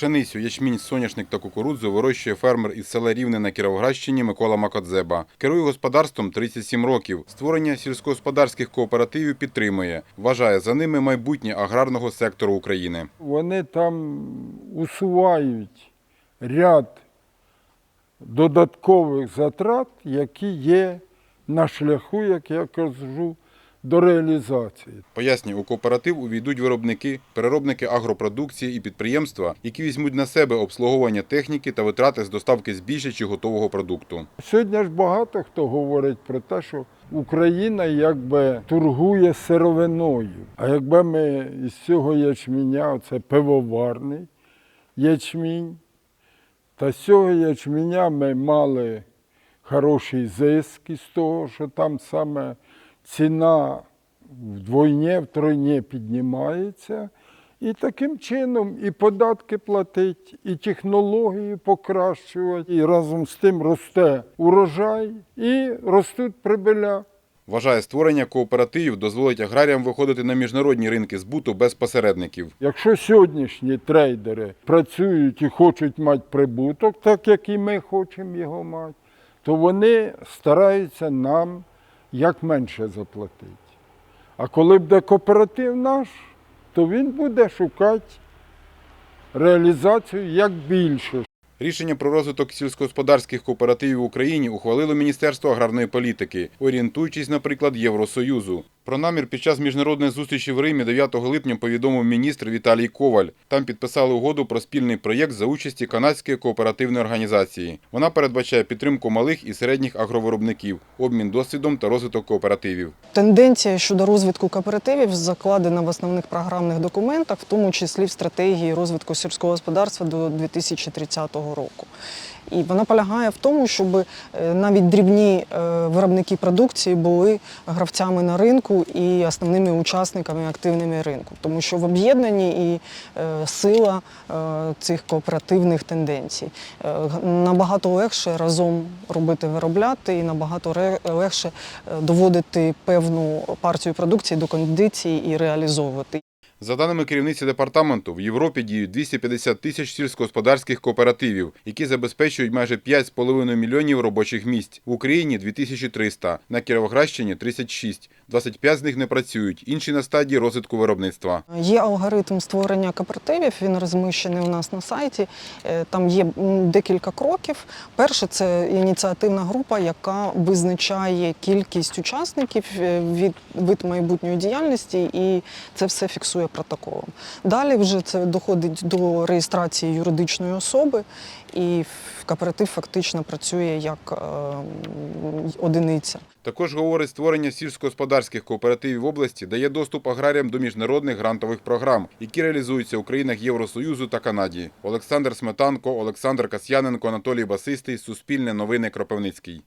Пшеницю, ячмінь, соняшник та кукурудзу вирощує фермер із села Рівне на Кіровоградщині Микола Макодзеба. Керує господарством 37 років. Створення сільськогосподарських кооперативів підтримує. Вважає за ними майбутнє аграрного сектору України. Вони там усувають ряд додаткових затрат, які є на шляху, як я кажу, до реалізації. Пояснює, у кооператив увійдуть виробники, переробники агропродукції і підприємства, які візьмуть на себе обслуговування техніки та витрати з доставки збіжжя чи готового продукту. Сьогодні ж багато хто говорить про те, що Україна якби торгує сировиною. А якби ми із цього ячменя, це пивоварний ячмінь, та з цього ячменя ми мали хороший зиск із того, що там саме ціна вдвойне, втройне піднімається. І таким чином і податки платить, і технології покращувати, і разом з тим росте урожай і ростуть прибиля. Вважає, створення кооперативів дозволить аграріям виходити на міжнародні ринки збуту без посередників. Якщо сьогоднішні трейдери працюють і хочуть мати прибуток, так як і ми хочемо його мати, то вони стараються нам як менше заплатити. А коли буде кооператив наш, то він буде шукати реалізацію як більше. Рішення про розвиток сільськогосподарських кооперативів в Україні ухвалило Міністерство аграрної політики, орієнтуючись, наприклад, Євросоюзу. Про намір під час міжнародної зустрічі в Римі 9 липня повідомив міністр Віталій Коваль. Там підписали угоду про спільний проєкт за участі канадської кооперативної організації. Вона передбачає підтримку малих і середніх агровиробників, обмін досвідом та розвиток кооперативів. Тенденція щодо розвитку кооперативів закладена в основних програмних документах, в тому числі в стратегії розвитку сільського господарства до 2030 року. І вона полягає в тому, щоб е, навіть дрібні е, виробники продукції були гравцями на ринку і основними учасниками активними ринку, тому що в об'єднанні і е, сила е, цих кооперативних тенденцій. Е, Набагато легше разом робити виробляти і набагато легше доводити певну партію продукції до кондиції і реалізовувати. За даними керівниці департаменту, в Європі діють 250 тисяч сільськогосподарських кооперативів, які забезпечують майже 5,5 мільйонів робочих місць. В Україні 2300, на Кіровоградщині 36. 25 з них не працюють, інші на стадії розвитку виробництва. Є алгоритм створення кооперативів, він розміщений у нас на сайті. Е, Там є декілька кроків. Перше це ініціативна група, яка визначає кількість учасників е, від вид майбутньої діяльності, і це все фіксує протоколом. Далі вже це доходить до реєстрації юридичної особи, і кооператив фактично працює як е, одиниця. Також говорить, створення сільськогосподарських кооперативів в області дає доступ аграріям до міжнародних грантових програм, які реалізуються у країнах Євросоюзу та Канаді. Олександр Сметанко, Олександр Касьяненко, Анатолій Басистий, Суспільне новини Кропивницький.